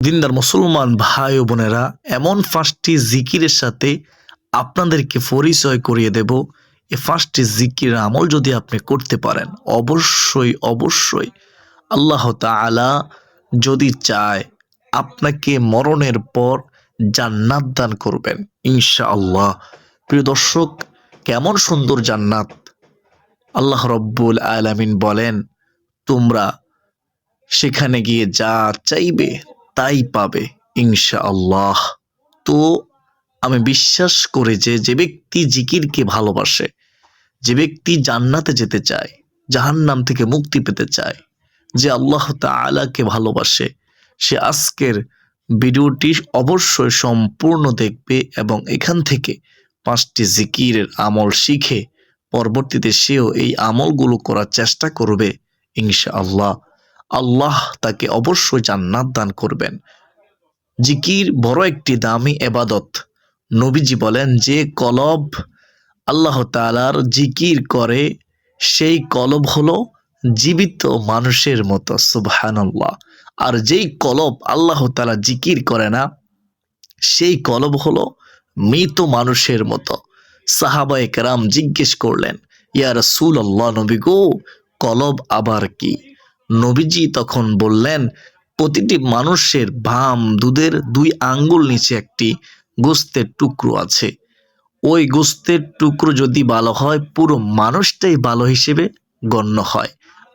দিনদার মুসলমান ভাই ও বোনেরা, এমন পাঁচটি জিকিরের সাথে আপনাদেরকে পরিচয় করিয়ে দেব। এ পাঁচটি জিকির আমল যদি আপনি করতে পারেন, অবশ্যই অবশ্যই আল্লাহ তাআলা যদি চায়, আপনাকে মরণের পর জান্নাত দান করবেন, ইনশাআল্লাহ। প্রিয় দর্শক, কেমন সুন্দর জান্নাত। আল্লাহ রব্বুল আলামিন বলেন, তোমরা সেখানে গিয়ে যা চাইবে তাই পাবে, ইনশাআল্লাহ। তো আমি বিশ্বাস করে যে যে ব্যক্তি জিকিরকে ভালোবাসে, যে ব্যক্তি জান্নাতে যেতে চায়, জাহান্নাম থেকে মুক্তি পেতে চায়, যে আল্লাহ তাআলাকে ভালোবাসে, সে আজকের ভিডিওটি অবশ্যই সম্পূর্ণ দেখবে এবং এখান থেকে পাঁচটি জিকিরের আমল শিখে পরবর্তীতে সেও এই আমলগুলো করার চেষ্টা করবে, ইনশাআল্লাহ। আল্লাহ তাকে অবশ্যই জান্নাত দান করবেন। জিকির বড় একটি দামি এবাদত। নবীজি বলেন, যে কলব আল্লাহ তাআলার জিকির করে, সেই কলব হলো জীবিত মানুষের মতো, সুবহানাল্লাহ। আর যেই কলব আল্লাহ তাআলা জিকির করে না, সেই কলব হলো মৃত মানুষের মতো। সাহাবা একরাম জিজ্ঞেস করলেন, ইয়া রাসূল আল্লাহ নবী গো, কলব আবার কি? নবীজি তখন বললেন, প্রতিটি মানুষের বাম দুধের দুই আঙ্গুল নিচে একটি গোস্তের টুকরো আছে। ওই গোস্তের টুকরো যদি ভালো হয়, পুরো মানুষটাই ভালো হিসেবে গণ্য হয়।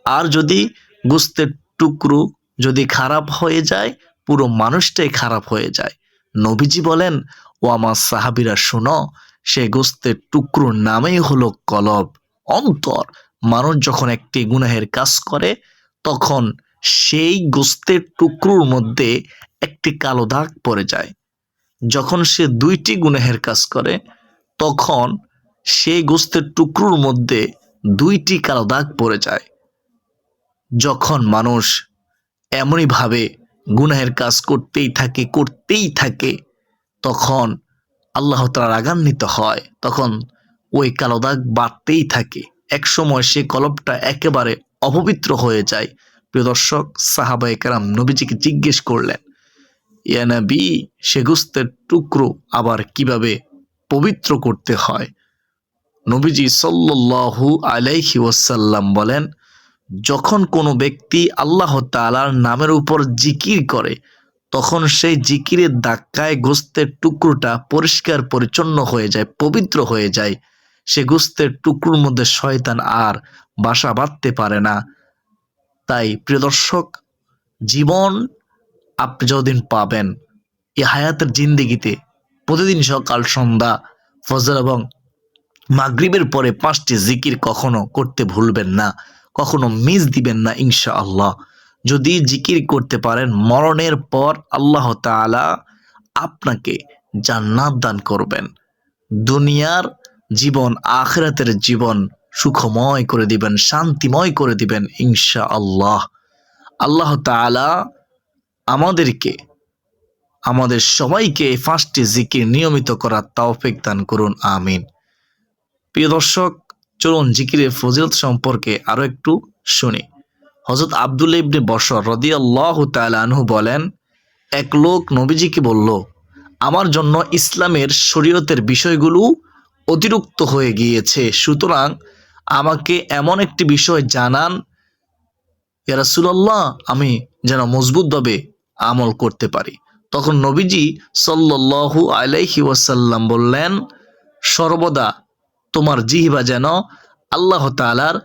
আর যদি গোস্তের টুকরো যদি খারাপ হয়ে যায়, পুরো মানুষটাই খারাপ হয়ে যায়। নবীজি বলেন, ও আমার সাহাবিরা, শোনো, সে গোস্তের টুকরোর নামেই হলো কলব, অন্তর। মানুষ যখন একটি গুনাহের কাজ করে তখন সেই গোস্তের টুকরোর মধ্যে একটি কালো দাগ পড়ে যায়। যখন সে দুইটি গুনাহের কাজ করে, তখন সেই গোস্তের টুকরোর মধ্যে দুইটি কালো দাগ পড়ে যায়। যখন মানুষ এমনইভাবে গুনাহের কাজ করতেই থাকে করতেই থাকে, তখন আল্লাহ তালা রাগান্বিত হয়, তখন ওই কালো দাগ বাড়তেই থাকে। একসময় সে কলবটা একেবারে অপবিত্র হয়ে যায়। প্রিয় দর্শক, সাহাবা একরাম নবীজিকে জিজ্ঞেস করলেন, ইয়া নবী, সে গুস্তের টুকরো আবার কীভাবে পবিত্র করতে হয়? নবীজি সাল্লাল্লাহু আলাইহি ওয়াসাল্লাম বলেন, যখন কোনো ব্যক্তি আল্লাহ তাআলার নামের উপর জিকির করে, তখন সেই জিকিরের ধাক্কায় গোস্তের টুকরোটা পরিষ্কার পরিচ্ছন্ন হয়ে যায়, পবিত্র হয়ে যায়। সে গোস্তের টুকরোর মধ্যে শয়তান আর বাসা বাঁধতে পারে না। তাই প্রিয় দর্শক, জীবন আপনি যতদিন পাবেন এই হায়াতের জিন্দিগিতে প্রতিদিন সকাল, সন্ধ্যা, ফজর এবং মাগরিবের পরে পাঁচটি জিকির কখনো করতে ভুলবেন না, কখনো মিস দিবেন না ইনশা আল্লাহ যদি জিকির করতে পারেন, মরণের পর আল্লাহ তাআলা আপনাকে জান্নাত দান করবেন। দুনিয়ার জীবন, আখরাতের জীবন সুখময় করে দিবেন, শান্তিময় করে দিবেন ইনশা আল্লাহ আল্লাহ তাআলা আমাদেরকে, আমাদের সবাইকে পাঁচটি জিকির নিয়মিত করার তৌফিক দান করুন, আমিন। প্রিয় দর্শক, চলুন জিকিরের ফজিলত সম্পর্কে আরও একটু শুনি। হজরত আবদুল্লা ইবনে বসর রদিয়াল্লাহু তাআলা আনহু বলেন, এক লোক নবীজিকে বলল, আমার জন্য ইসলামের শরীয়তের বিষয়গুলো অতিরিক্ত হয়ে গিয়েছে, সুতরাং আমাকে এমন একটি বিষয় জানান, ইয়া রাসূলুল্লাহ, আমি যেন মজবুতভাবে আমল করতে পারি। তখন নবীজি সাল্লাল্লাহু আলাইহি ওয়াসাল্লাম বললেন, সর্বদা তোমার জিহিবা যেন আল্লাহ তাআলার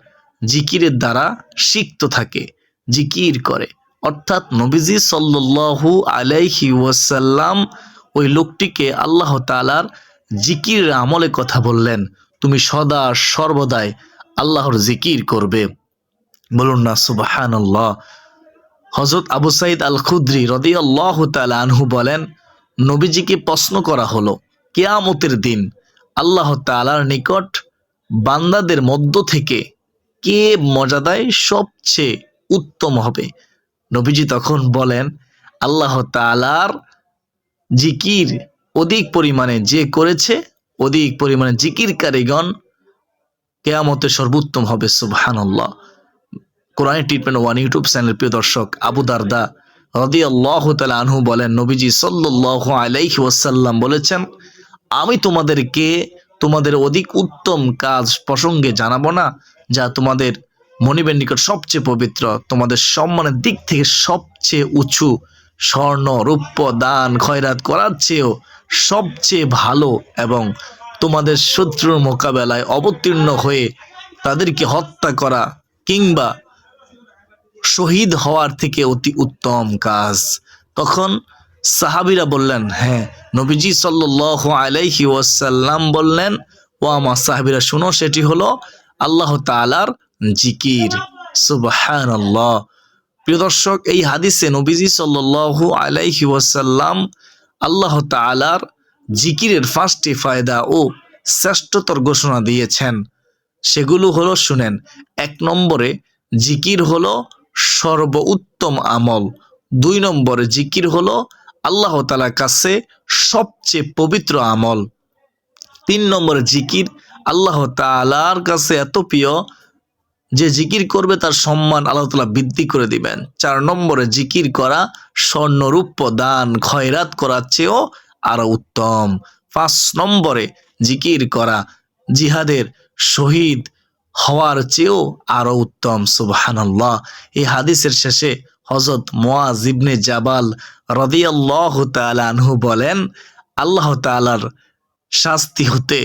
জিকিরের দ্বারা সিক্ত থাকে, জিকির করে। অর্থাৎ নবীজি সাল্লাল্লাহু আলাইহি ওয়াসাল্লাম ওই লোকটিকে আল্লাহ তাআলার জিকির আমলে কথা বললেন, তুমি সদা সর্বদাই আল্লাহর জিকির করবে। বলুন না, সুবহানাল্লাহ। হজরত আবু সাইদ আল খুদ্রি রদি আল্লাহ আনহু বলেন, নবীজিকে প্রশ্ন করা হলো, কেয়ামতের দিন আল্লাহ তালার নিকট বান্দাদের মধ্য থেকে কে মর্যাদায় সবচেয়ে উত্তম হবে? নবীজি তখন বলেন, আল্লাহ তালার জিকির অধিক পরিমাণে যে করেছে, অধিক পরিমাণে জিকির কারিগণ কেয়ামতে সর্বোত্তম হবে, সুবহানাল্লাহ। কোরআন ট্রিটমেন্ট ওয়ান ইউটিউব চ্যানেল প্রিয় দর্শক, আবু দারদা রদিয়াল্লাহ তাআলা আনহু বলেন, নবীজি সাল্লাল্লাহু আলাইহি ওয়াসাল্লাম বলেছেন, আমি তোমাদেরকে তোমাদের অধিক উত্তম কাজ প্রসঙ্গে জানাব না, যা তোমাদের মনিবের নিকট সবচেয়ে পবিত্র, তোমাদের সম্মানের দিক থেকে সবচেয়ে উঁচু, স্বর্ণ, রৌপ্য দান, খয়রাত করার চেয়েও সবচেয়ে ভালো এবং তোমাদের শত্রুর মোকাবেলায় অবতীর্ণ হয়ে তাদেরকে হত্যা করা কিংবা শহীদ হওয়ার থেকে অতি উত্তম কাজ। তখন সাহাবিরা বললেন হ্যাঁ নবীজি সাল্লাল্লাহু আলাইহি ওয়াসাল্লাম বললেন, ও আমার সাহাবিরা, শুনো, সেটি হলো আল্লাহ তাআলার জিকির। সুবহানাল্লাহ। প্রিয় দর্শক, এই হাদিসে নবীজি সাল্লাল্লাহু আলাইহি ওয়াসাল্লাম আল্লাহ তাআলার জিকিরের পাঁচটি ফায়দা ও শ্রেষ্ঠতর ঘোষণা দিয়েছেন। সেগুলো হলো, শুনেন, এক নম্বরে জিকির হলো সর্ব উত্তম আমল। দুই নম্বরে জিকির হলো আল্লাহ তালার কাছে সবচেয়ে পবিত্র আমল। তিন নম্বরে জিকির আল্লাহ তালার কাছে এত প্রিয় যে জিকির করবে তার সম্মান আল্লাহ তালা বৃদ্ধি করে দিবেন। চার নম্বরে জিকির করা স্বর্ণরূপ্য দান, খয়রাত করার চেয়েও আরও উত্তম। পাঁচ নম্বরে জিকির করা জিহাদের শহীদ হওয়ার চেয়েও আরও উত্তম, সুবহানাল্লাহ। এই হাদিসের শেষে হজরত মোয়াজ ইবনে জাবাল রদিয়াল্লাহ আনহু বলেন, আল্লাহ তাআলার শাস্তি হতে,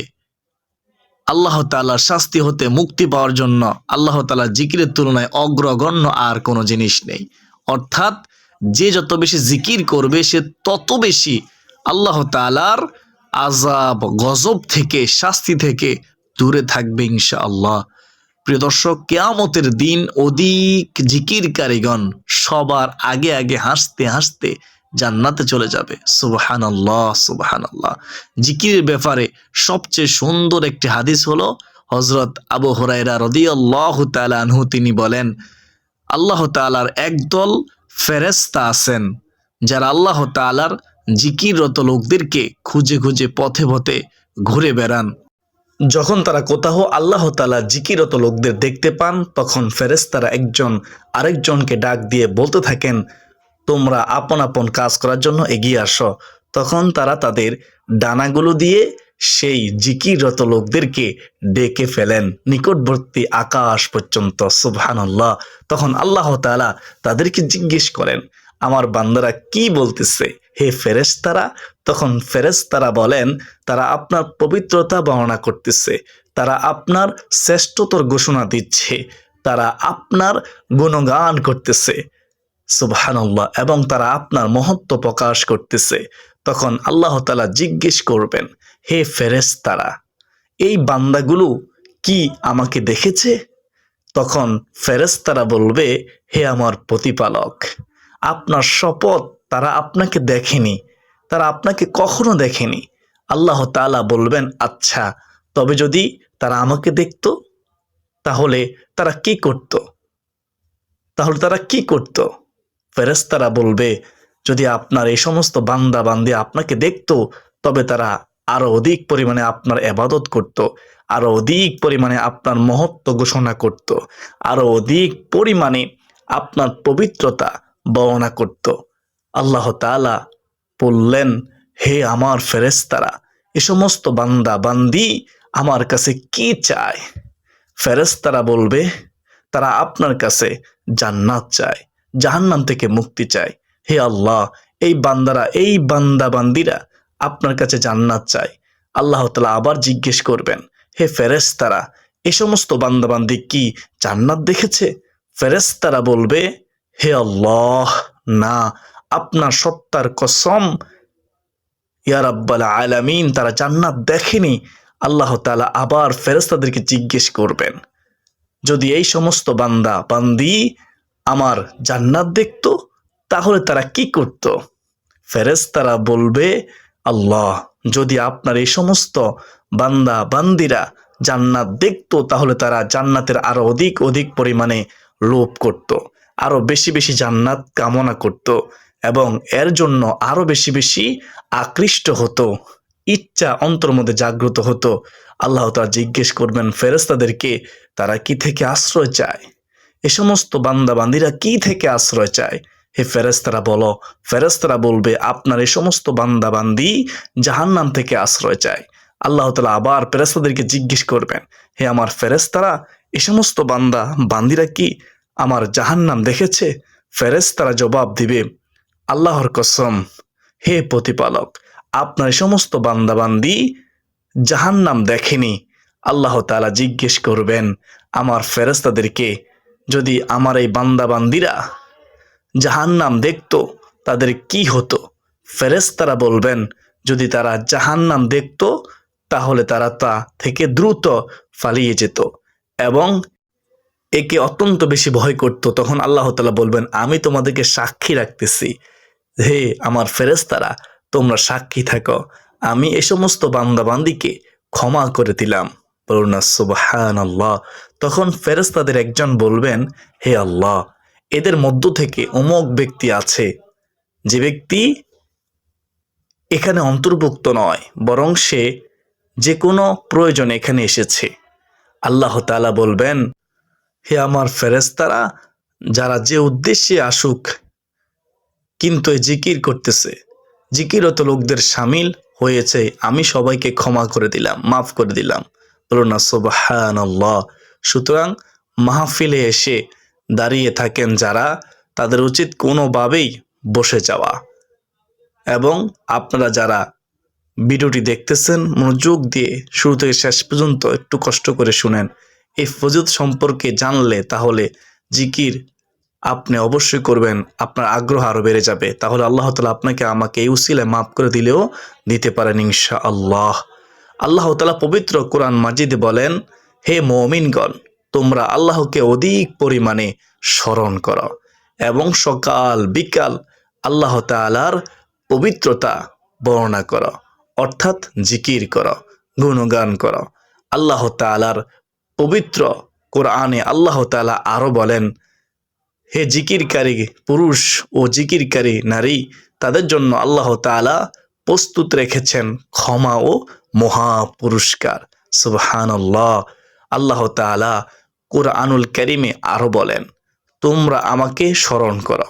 আল্লাহ তাআলার শাস্তি হতে মুক্তি পাওয়ার জন্য আল্লাহ তাআলা জিকিরের তুলনায় অগ্রগণ্য আর কোনো জিনিস নেই। অর্থাৎ যে যত বেশি জিকির করবে, সে তত বেশি আল্লাহ তাআলার আজাব গজব থেকে, শাস্তি থেকে দূরে থাকবে ইনশাআল্লাহ। প্রিয় দর্শক, কেয়ামতের দিন অধিক জিকির কারিগণ সবার আগে আগে হাসতে হাসতে জান্নাতে চলে যাবে। সুবহান আল্লাহ সুবহান আল্লাহ জিকিরের ব্যাপারে সবচেয়ে সুন্দর একটি হাদিস হলো হজরত আবু হরাইরা রদিয়াল্লাহ তাআলা আনহু তিনি বলেন, আল্লাহ তাআলার একদল ফেরেস্তা আছেন, যারা আল্লাহ তাআলার জিকিররত লোকদেরকে খুঁজে খুঁজে পথে পথে ঘুরে বেড়ান। যখন তারা কোথাও আল্লাহ তালা জিকিরত লোকদের দেখতে পান, তখন ফেরেস্তারা একজন আরেকজনকে ডাক দিয়ে বলতে থাকেন, তোমরা আপন আপন কাজ করার জন্য এগিয়ে আসো। তখন তারা তাদের ডানাগুলো দিয়ে সেই জিকিররত লোকদেরকে ডেকে ফেলেন নিকটবর্তী আকাশ পর্যন্ত, সুবহানাল্লাহ। তখন আল্লাহ তাআলা তাদেরকে জিজ্ঞেস করেন, আমার বান্দারা কি বলতেছে? হে ফেরেশতারা, তখন ফেরেশতারা বলেন, তারা আপনার পবিত্রতা বর্ণনা করতেছে, তারা আপনার শ্রেষ্ঠতর ঘোষণা দিচ্ছে, তারা আপনার গুণগান করতেছে, সুবহানাল্লাহ, এবং তারা আপনার মহত্ব প্রকাশ করতেছে। তখন আল্লাহ তাআলা জিজ্ঞেস করবেন, হে ফেরেশতারা, এই বান্দাগুলো কি আমাকে দেখেছে? তখন ফেরেশতারা বলবে, হে আমার প্রতিপালক, আপনার শপথ তারা আপনাকে দেখেনি, তারা আপনাকে কখনো দেখেনি। আল্লাহ তাআলা বলবেন আচ্ছা তবে যদি তারা আমাকে দেখত, তাহলে তারা কি করত? তাহলে তারা কি করত? ফেরেশতারা বলবে, যদি আপনার এই সমস্ত বান্দা বান্দি আপনাকে দেখতো, তবে তারা আরও অধিক পরিমাণে আপনার এবাদত করত, আরও অধিক পরিমাণে আপনার মহত্ব ঘোষণা করত, আরও অধিক পরিমাণে আপনার পবিত্রতা বর্ণনা করত। আল্লাহ তাআলা বললেন, হে আমার ফেরেশতারা, এ সমস্ত বান্দা বান্দি আমার কাছে কি চায়? ফেরেশতারা বলবে, তারা আপনার কাছে জান্নাত চায়, জাহান্নাম থেকে মুক্তি চায়। হে আল্লাহ, এই বান্দারা, এই বান্দা বান্দিরা আপনার কাছে জান্নাত চায়। আল্লাহ তালা আবার জিজ্ঞেস করবেন, হে ফেরেশতারা, এ সমস্ত বান্দাবান্দি কি জান্নাত দেখেছে? ফেরেশতারা বলবে, হে আল্লাহ, না আপনার সত্তার কসম। ইয়া রাব্বাল আলামিন, তারা জান্নাত দেখেনি। আল্লাহ তাআলা আবার ফেরেশতাদেরকে জিজ্ঞেস করবেন, যদি এই সমস্ত বান্দা, বান্দি আমার জান্নাত দেখতো, তাহলে তারা কি করত? ফেরেশতারা বলবে, আল্লাহ, যদি আপনার এই সমস্ত বান্দা, বান্দিরা জান্নাত দেখতো, তাহলে তারা জান্নাতের আরও অধিক অধিক পরিমাণে লোভ করত, আরও বেশি বেশি জান্নাত কামনা করত। এবং এর জন্য আরও বেশি বেশি আকৃষ্ট হতো, ইচ্ছা অন্তর মধ্যে জাগ্রত হতো। আল্লাহ তারা জিজ্ঞেস করবেন ফেরেস্তাদেরকে তারা কি থেকে আশ্রয় চায়? এ সমস্ত বান্দা বান্দিরা কি থেকে আশ্রয় চায়? হে ফেরেস্তারা বলো ফেরেস্তারা বলবে, আপনার এই সমস্ত বান্দা বান্দি জাহান্নাম থেকে আশ্রয় চায়। আল্লাহ তালা আবার ফেরেস্তাদেরকে জিজ্ঞেস করবেন, হে আমার ফেরেস্তারা এ সমস্ত বান্দা বান্দিরা কি আমার জাহান্নাম দেখেছে? ফেরেস্তারা জবাব দিবে আল্লাহর কসম, হে প্রতিপালক, আপনার সমস্ত বান্দাবান্দি জাহান্নাম দেখেনি। আল্লাহ তাআলা জিজ্ঞেস করবেন, আমার ফেরেস্তাদেরকে যদি আমার এই বান্দাবান্দিরা জাহান্নাম দেখতো, তাদের কি হতো? ফেরেস্তারা বলবেন, যদি তারা জাহান্নাম দেখতো, তাহলে তারা তা থেকে দ্রুত ফালিয়ে যেত এবং একে অত্যন্ত বেশি ভয় করত। তখন আল্লাহ তালা বলবেন, আমি তোমাদেরকে সাক্ষী রাখতেছি। হে আমার ফেরেস্তারা তোমরা সাক্ষী থাকো। আমি এ সমস্ত বান্দাবান্দিকে ক্ষমা করে দিলাম। আল্লাহ তখন ফেরেস্তাদের একজন বলবেন, হে আল্লাহ, এদের মধ্য থেকে অমুক ব্যক্তি আছে, যে ব্যক্তি এখানে অন্তর্ভুক্ত নয়, বরং সে যে কোনো প্রয়োজনে এখানে এসেছে। আল্লাহ তাআলা বলবেন, হে আমার ফেরেস্তারা যারা যে উদ্দেশ্যে আসুক কিন্তু জিকির করতেছে। জিকিরত লোকদের সামিল হয়েছে, আমি সবাইকে ক্ষমা করে দিলাম, মাফ করে দিলাম। বলুন না সুতরাং মাহফিলে এসে দাঁড়িয়ে থাকেন যারা, তাদের উচিত কোনোভাবেই বসে যাওয়া। এবং আপনারা যারা ভিডিওটি দেখতেছেন, মনোযোগ দিয়ে শুরু থেকে শেষ পর্যন্ত একটু কষ্ট করে শুনেন। এই ফজিলত সম্পর্কে জানলে তাহলে জিকির আপনি অবশ্যই করবেন, আপনার আগ্রহ আরও বেড়ে যাবে। তাহলে আল্লাহ তালা আপনাকে আমাকে এই উসিলায় মাফ করে দিলেও দিতে পারেন ইনশা আল্লাহ আল্লাহ তালা পবিত্র কোরআন মাজিদ বলেন, হে মমিনগণ, তোমরা আল্লাহকে অধিক পরিমাণে স্মরণ করো এবং সকাল, বিকাল আল্লাহ তালার পবিত্রতা বর্ণনা করো, অর্থাৎ জিকির করো, গুণগান করো। আল্লাহ তালার পবিত্র কোরআনে আল্লাহ তালা আরও বলেন হে জিকিরকারী পুরুষ ও জিকিরকারী নারী, তাদের জন্য আল্লাহ তাআলা প্রস্তুত রেখেছেন ক্ষমা ও মহা পুরস্কার সুবহান আল্লাহ তাআলা কোরআনুল করিমে আরও বলেন, তোমরা আমাকে স্মরণ করো,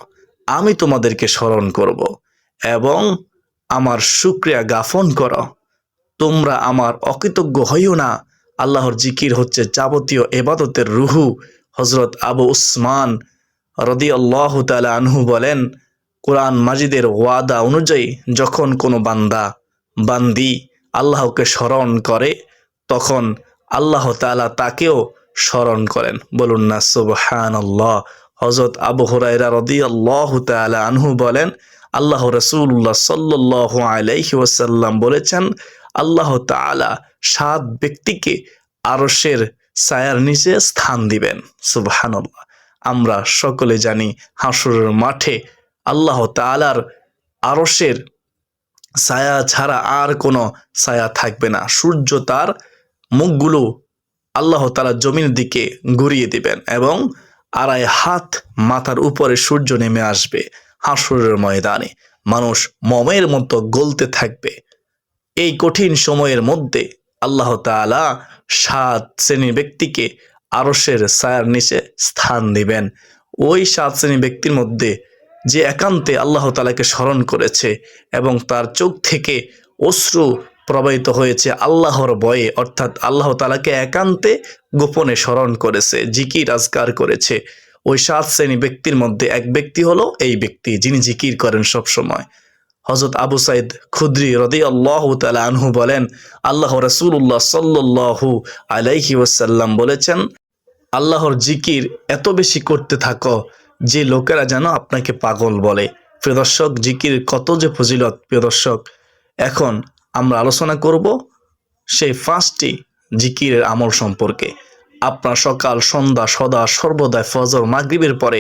আমি তোমাদেরকে স্মরণ করব এবং আমার শুক্রিয়া জ্ঞাপন করো। তোমরা আমার অকৃতজ্ঞ হইও না। আল্লাহর জিকির হচ্ছে যাবতীয় এবাদতের রুহু। হজরত আবু উসমান রদি আল্লাহ তালা আনহু বলেন, কোরআন মাজিদের ওয়াদা অনুযায়ী যখন কোনো বান্দা, বান্দি আল্লাহকে স্মরণ করে, তখন আল্লাহ তালা তাকেও স্মরণ করেন। বলুন না সুবহান আল্লাহ হজরত আবু হুরাইরা রদি আল্লাহ তালা আনহু বলেন, আল্লাহ রসুল্লাহ সাল্লাহ আলাইহি ওয়াসাল্লাম বলেছেন, আল্লাহ তালা সাত ব্যক্তিকে আরসের ছায়ার নিচে স্থান দিবেন। সুবহানাল্লাহ। আমরা সকলে জানি হাসরের মাঠে আল্লাহ তালার আরসের ছায়া ছাড়া আর কোনো ছায়া থাকবে না। সূর্য তার মুখগুলো আল্লাহ তালা জমির দিকে ঘুরিয়ে দিবেন এবং আড়াই হাত মাথার উপরে সূর্য নেমে আসবে হাসরের ময়দানে। মানুষ মমের মতো গলতে থাকবে। এই কঠিন সময়ের মধ্যে আল্লাহ তালা সাত শ্রেণির ব্যক্তিকে আরসের ছায়ার নিচে স্থান দিবেন। ওই সাত শ্রেণি ব্যক্তির মধ্যে যে একান্তে আল্লাহ তালাকে স্মরণ করেছে এবং তার চোখ থেকে অশ্রু প্রবাহিত হয়েছে আল্লাহর বয়ে অর্থাৎ আল্লাহ তালাকে একান্তে গোপনে স্মরণ করেছে, জিকির আজকার করেছে। ওই সাত শ্রেণি ব্যক্তির মধ্যে এক ব্যক্তি হলো এই ব্যক্তি, যিনি জিকির করেন সব সময় হজরত আবু সাইদ খুদ্রি রদি আল্লাহ তালা আনহু বলেন, আল্লাহ রসুল্লাহ সাল্লু আলাইহি ওসাল্লাম বলেছেন আল্লাহর জিকির এত বেশি করতে থাকো যে লোকেরা যেন আপনাকে পাগল বলে। প্রিয় দর্শক, জিকির কত যে ফজিলত, প্রিয় দর্শক, এখন আমরা আলোচনা করব সেই পাঁচটি জিকিরের আমল সম্পর্কে। আপনার সকাল, সন্ধ্যা, সদা সর্বদাই ফজর, মাগরিবের পরে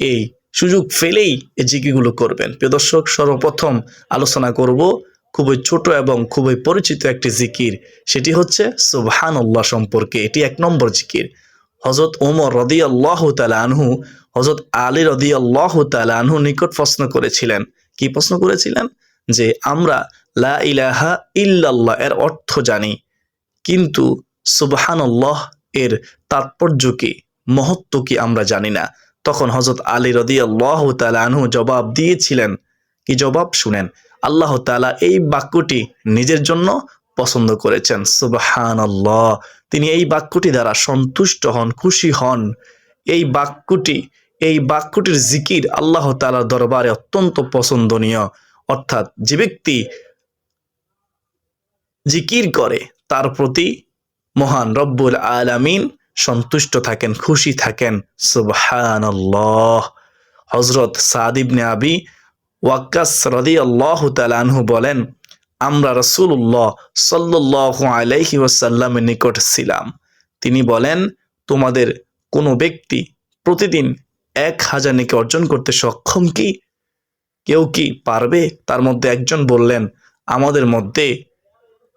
এই সুযোগ ফেলেই এই জিকিগুলো করবেন। প্রিয় দর্শক, সর্বপ্রথম আলোচনা করব খুবই ছোট এবং খুবই পরিচিত একটি জিকির। সেটি হচ্ছে সুবহান সম্পর্কে। এটি এক নম্বর জিকির। হজরত ওমর রদি আল্লাহ আনহু হজরত আলী রদি আল্লাহ আনহু নিকট প্রশ্ন করেছিলেন। কি প্রশ্ন করেছিলেন? যে আমরা লা ইলাহা ইল্লাল্লাহ এর অর্থ জানি, কিন্তু সুবহানাল্লাহ এর তাৎপর্য কি, মহত্ব কি আমরা জানি না। তখন হজরত আলী রদি আল্লাহ আনহু জবাব দিয়েছিলেন। কি জবাব? শুনেন, আল্লাহ তাআলা এই বাক্যটি নিজের জন্য পছন্দ করেছেন। সুবহান আল্লাহ তিনি এই বাক্যটি দ্বারা সন্তুষ্ট হন, খুশি হন। এই বাক্যটি, এই বাক্যটির জিকির আল্লাহ তাআলার দরবারে অত্যন্ত পছন্দনীয়। অর্থাৎ যে ব্যক্তি জিকির করে, তার প্রতি মহান রব্বুল আলামিন সন্তুষ্ট থাকেন, খুশি থাকেন। সুবহানাল্লাহ। হজরত সাদ ইবনে আবি ওয়াক্কাস রদি আল্লাহ তালানহু বলেন আমরা রসুল্লাহ সাল্লাহ আলাইহি ওয়াসাল্লামের নিকট ছিলাম। তিনি বলেন, তোমাদের কোনো ব্যক্তি প্রতিদিন এক হাজার নেকি অর্জন করতে সক্ষম কি? কেউ কি পারবে? তার মধ্যে একজন বললেন, আমাদের মধ্যে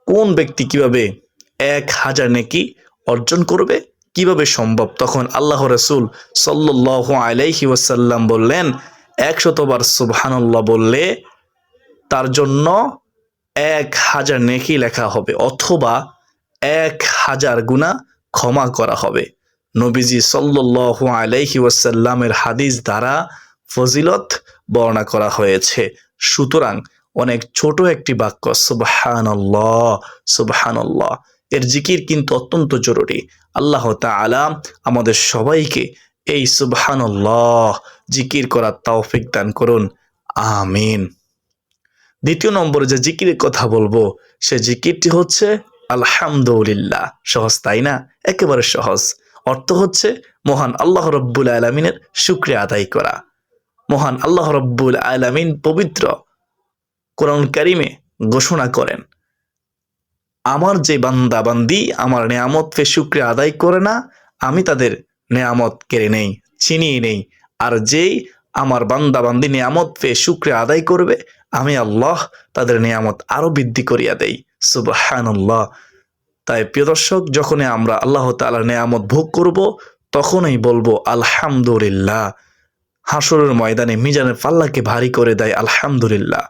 কোন ব্যক্তি কীভাবে এক হাজার নেকি অর্জন করবে? কীভাবে সম্ভব? তখন আল্লাহ রসুল সাল্লাহ আলাইহি ওয়াসাল্লাম বললেন, একশতবার সুবহানাল্লাহ বললে তার জন্য এক হাজার নেকি লেখা হবে, অথবা এক হাজার গুণা ক্ষমা করা হবে। নবীজি সাল্লাহ আলাইহি ওয়াসাল্লামের হাদিস দ্বারা ফজিলত বর্ণনা করা হয়েছে। সুতরাং অনেক ছোট একটি বাক্য, সুবহানাল্লাহ সুবহানাল্লাহ। এর জিকির কিন্তু অত্যন্ত জরুরি। আল্লাহ তাআলা আমাদের সবাইকে এই সুবহানাল্লাহ জিকির করার তৌফিক দান করুন। আমিন। দ্বিতীয় নম্বরে যে জিকিরের কথা বলব, সে জিকিরটি হচ্ছে, আলহামদুলিল্লাহ। সহজ তাই না? একেবারে সহজ। অর্থ হচ্ছে, মহান আল্লাহ রব্বুল আলমিনের শুক্রিয়া আদায় করা। মহান আল্লাহ রব্বুল আলমিন পবিত্র কোরআন কারিমে ঘোষণা করেন, আমার যে বান্দা বান্দি আমার নেয়ামত ফে শুক্রিয়া আদায় করে না, আমি তাদের নেয়ামত কেড়ে নেই, ছিনিয়ে নেই। আর যেই আমার বান্দা বান্দি নিয়ামত পেয়ে শুক্রিয়া আদায় করবে আমি আল্লাহ তাদের নিয়ামত আরও বৃদ্ধি করিয়া দেই। সুবহানাল্লাহ। তাই প্রিয় দর্শক, যখনই আমরা আল্লাহ তাআলার নিয়ামত ভোগ করব, তখনই বলব, আলহামদুলিল্লাহ। হাসরের ময়দানে মিজানের পাল্লাকে ভারী করে দেয়, আলহামদুলিল্লাহ।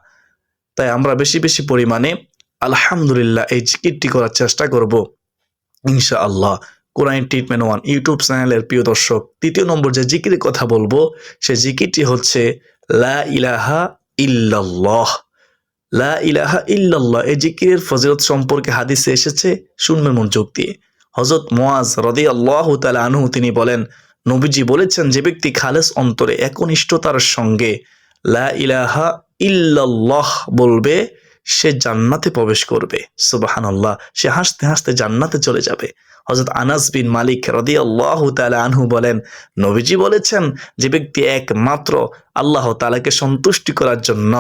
তাই আমরা বেশি বেশি পরিমাণে আলহামদুলিল্লাহ এই জিকিরটি করার চেষ্টা করব ইনশা আল্লাহ কোরআন ট্রিটমেন্ট ওয়ান ইউটিউব চ্যানেলের প্রিয় দর্শক, তৃতীয় নম্বর যে জিকির কথা বলব, সে জিকিরটি হচ্ছে, লা ইলাহা ইল্লাল্লাহ। লা ইলাহা ইল্লাল্লাহ। এই জিকিরের ফজিলত সম্পর্কে হাদিসে এসেছে শুনবেন মনোযোগ দিয়ে। হজরত মোয়াজ রদি আল্লাহ তালা আনহু তিনি বলেন, নবীজি বলেছেন, যে ব্যক্তি খালেস অন্তরে একনিষ্ঠতার সঙ্গে লা ইলাহা ইল্লাল্লাহ বলবে, সে জান্নাতে প্রবেশ করবে। সুবাহানাল্লাহ। সে হাসতে হাসতে জান্নাতে চলে যাবে। হজরত আনাস বিন মালিক রদি আল্লাহ তালা আনহু বলেন, নবীজি বলেছেন যে ব্যক্তি একমাত্র আল্লাহ তালাকে সন্তুষ্টি করার জন্য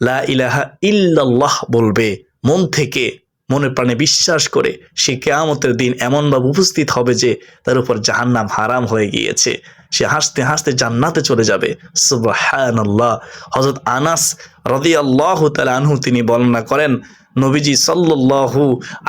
লা ইলাহা ইল্লাল্লাহ বলবে। মন থেকে মনে প্রাণে বিশ্বাস করে সে কেয়ামতের দিন এমনভাবে উপস্থিত হবে যে তার উপর জাহান্নাম হারাম হয়ে গিয়েছে। সে হাসতে হাসতে জান্নাতে চলে যাবে। সুবহানাল্লাহ। হজরত আনাস রদি আল্লাহ তালা আনহু তিনি বর্ণনা করেন নবীজি সাল্লাল্লাহু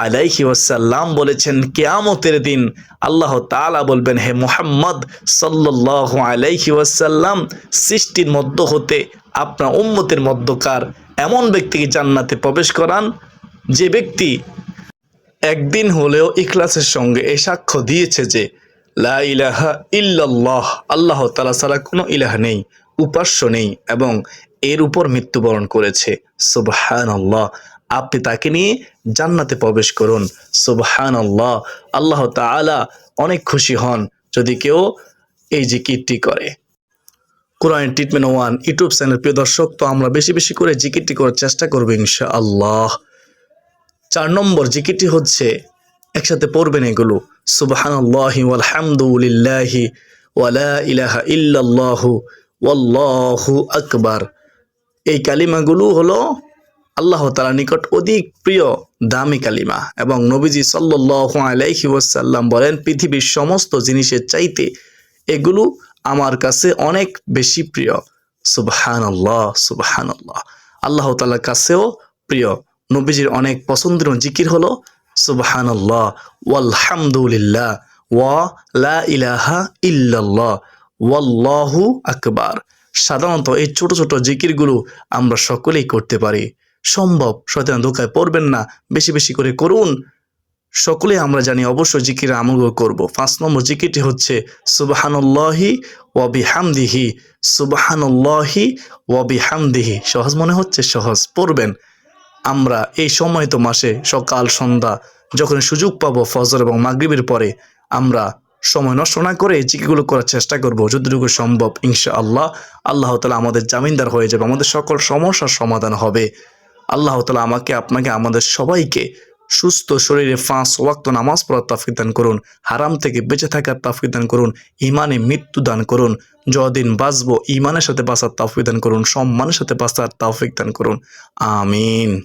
আলাইহি ওয়াসাল্লাম বলেছেন, কেয়ামতের দিন আল্লাহ তাআলা বলবেন, হে মুহাম্মদ সাল্লাল্লাহু আলাইহি ওয়াসাল্লাম, সৃষ্টির মধ্য হতে আপনার উম্মতের মধ্যকার এমন ব্যক্তিকে জান্নাতে প্রবেশ করান, যে ব্যক্তি একদিন হলেও ইখলাসের সঙ্গে এ সাক্ষ্য দিয়েছে যে, লা ইলাহা ইল্লাল্লাহ, আল্লাহ তালা ছাড়া কোনো ইলাহ নেই, উপাস্য নেই এবং এর উপর মৃত্যুবরণ করেছে। আল্লাহ আপনি তাকে নিয়ে জান্নাতে প্রবেশ করুন। সুবহান আল্লাহ আল্লাহ তাআলা অনেক খুশি হন যদি কেউ এই জিকিরটি করে। কোরআন ট্রিটমেন্ট ওয়ান ইউটিউব চ্যানেল, প্রিয় দর্শক, তো আমরা বেশি বেশি করে জিকিরটি করার চেষ্টা করব ইনশা আল্লাহ চার নম্বর জিকিরটি হচ্ছে, একসাথে পড়বেন এগুলো। সুবহানাল্লাহি ওয়ালহামদুলিল্লাহি ওয়ালা ইলাহা ইল্লাল্লাহু ওয়াল্লাহু আকবার। এই কালিমাগুলো হলো আল্লাহ তালা নিকট অধিক প্রিয় দামি কালিমা এবং নবীজি সাল্লাল্লাহু আলাইহি ওয়াসাল্লাম বলেন, পৃথিবীর সমস্ত জিনিসের চাইতে এগুলো আমার কাছে অনেক বেশি প্রিয়। সুবহানাল্লাহ সুবহানাল্লাহ। আল্লাহ তালার কাছেও প্রিয়। নবীজির অনেক পছন্দের জিকির হলো, সুবহানাল্লাহ, ওয়ালহামদুলিল্লাহ, ওয়া লা ইলাহা ইল্লাল্লাহ, ওয়াল্লাহু আকবার। সাধারণত এই ছোট ছোট জিকিরগুলো আমরা সকলেই করতে পারি। সম্ভব, শয়তান ধোকায় পড়বেন না, বেশি বেশি করে করুন। সকলে আমরা জানি অবশ্যই জিকির আমলগুলো করব। পাঁচ নম্বর জিকিরটি হচ্ছে, সুবাহানুল্লাহি ওয়াবিহামদিহি সুবাহানুল্লাহি ওয়াবিহামদিহি সহজ মনে হচ্ছে? সহজ। পড়বেন। আমরা এই সময় তো মাসে সকাল, সন্ধ্যা, যখন সুযোগ পাবো ফজর এবং মাগরিবের পরে, আমরা সময় নষ্ট না করে এই জিকিরগুলো করার চেষ্টা করব। যতটুকু সম্ভব ইনশা আল্লাহ আল্লাহ তালা আমাদের জামিনদার হয়ে যাবে। আমাদের সকল সমস্যার সমাধান হবে। আল্লাহ তালা আমাকে, আপনাকে, আমাদের সবাইকে সুস্থ শরীরে ফাঁস ওয়াক্ত নামাজ পড়ার তাফিক দান করুন, হারাম থেকে বেঁচে থাকার তাফিক দান করুন ইমানে মৃত্যু দান করুন যদিন বাঁচব ইমানের সাথে বাঁচার তাফিক দান করুন, সম্মানের সাথে বাঁচার তাফিক দান করুন, আমিন।